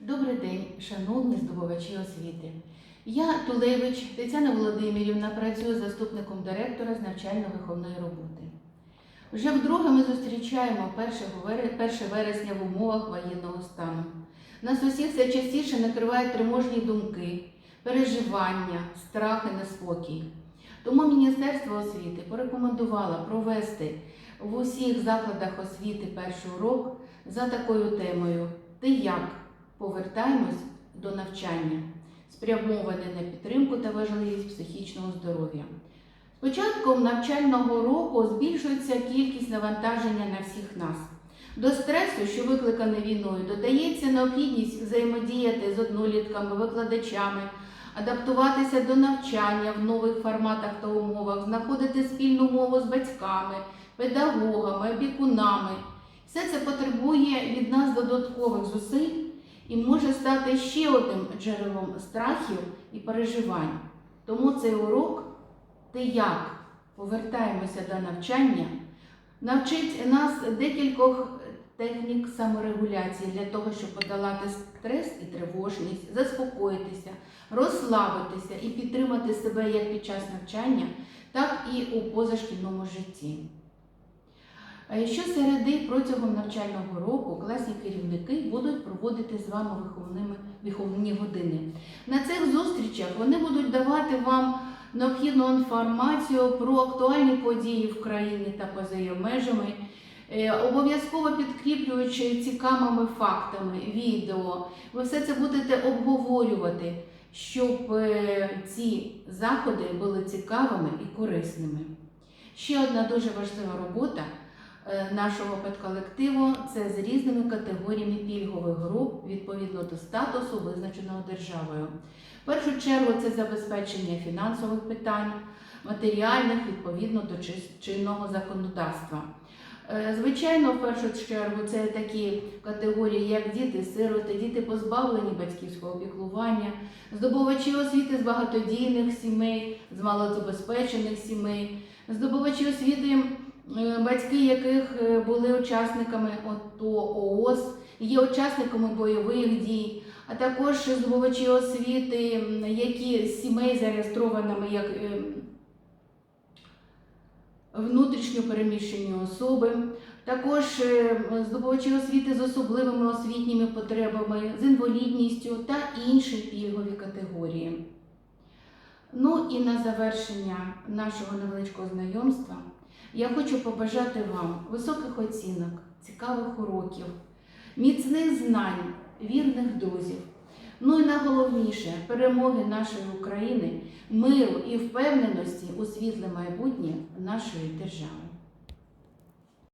Добрий день, шановні здобувачі освіти. Я Тулевич Тетяна Володимирівна, працюю заступником директора з навчально-виховної роботи. Вже вдруге ми зустрічаємо 1 вересня в умовах воєнного стану. Нас усіх все частіше накривають тривожні думки, переживання, страх і неспокій. Тому Міністерство освіти порекомендувало провести в усіх закладах освіти перший урок за такою темою Ти як? Повертаємось до навчання, спрямоване на підтримку та важливість психічного здоров'я. З початком навчального року збільшується кількість навантаження на всіх нас. До стресу, що викликаний війною, додається необхідність взаємодіяти з однолітками, викладачами, адаптуватися до навчання в нових форматах та умовах, знаходити спільну мову з батьками, педагогами, опікунами. Все це потребує від нас додаткових зусиль і може стати ще одним джерелом страхів і переживань. Тому цей урок ти як повертаємося до навчання, навчить нас декількох технік саморегуляції для того, щоб подолати стрес і тривожність, заспокоїтися, розслабитися і підтримати себе як під час навчання, так і у позашкільному житті. Е, Щосереди протягом навчального року класні керівники будуть проводити з вами виховними виховні години. На цих зустрічах вони будуть давати вам необхідну інформацію про актуальні події в країні та поза її межами, е, обов'язково підкріплюючи цікавими фактами, відео. Ви все це будете обговорювати, щоб е, ці заходи були цікавими і корисними. Ще одна дуже важлива робота нашого педколективу це з різними категоріями пільгових груп відповідно до статусу, визначеного державою. В першу чергу це забезпечення фінансових питань, матеріальних відповідно до чинного законодавства. Е, Звичайно, в першу чергу це такі категорії, як діти-сироти, діти позбавлені батьківського опіклування, здобувачі освіти з багатодійних сімей, з малозабезпечених сімей, здобувачі освіти, е, батьки яких е, були учасниками ОТО, ООС, є учасниками бойових дій, а також здобувачі освіти, які з сімей зареєстрованими як е, внутрішньо переміщені особи, також е, здобувачі освіти з особливими освітніми потребами, з інвалідністю та інші пільгові категорії. Ну і на завершення нашого невеличкого знайомства я хочу побажати вам високих оцінок, цікавих уроків, міцних знань, вірних друзів. Ну і найголовніше перемоги нашої України, миру і впевненості у світле майбутнє нашої держави.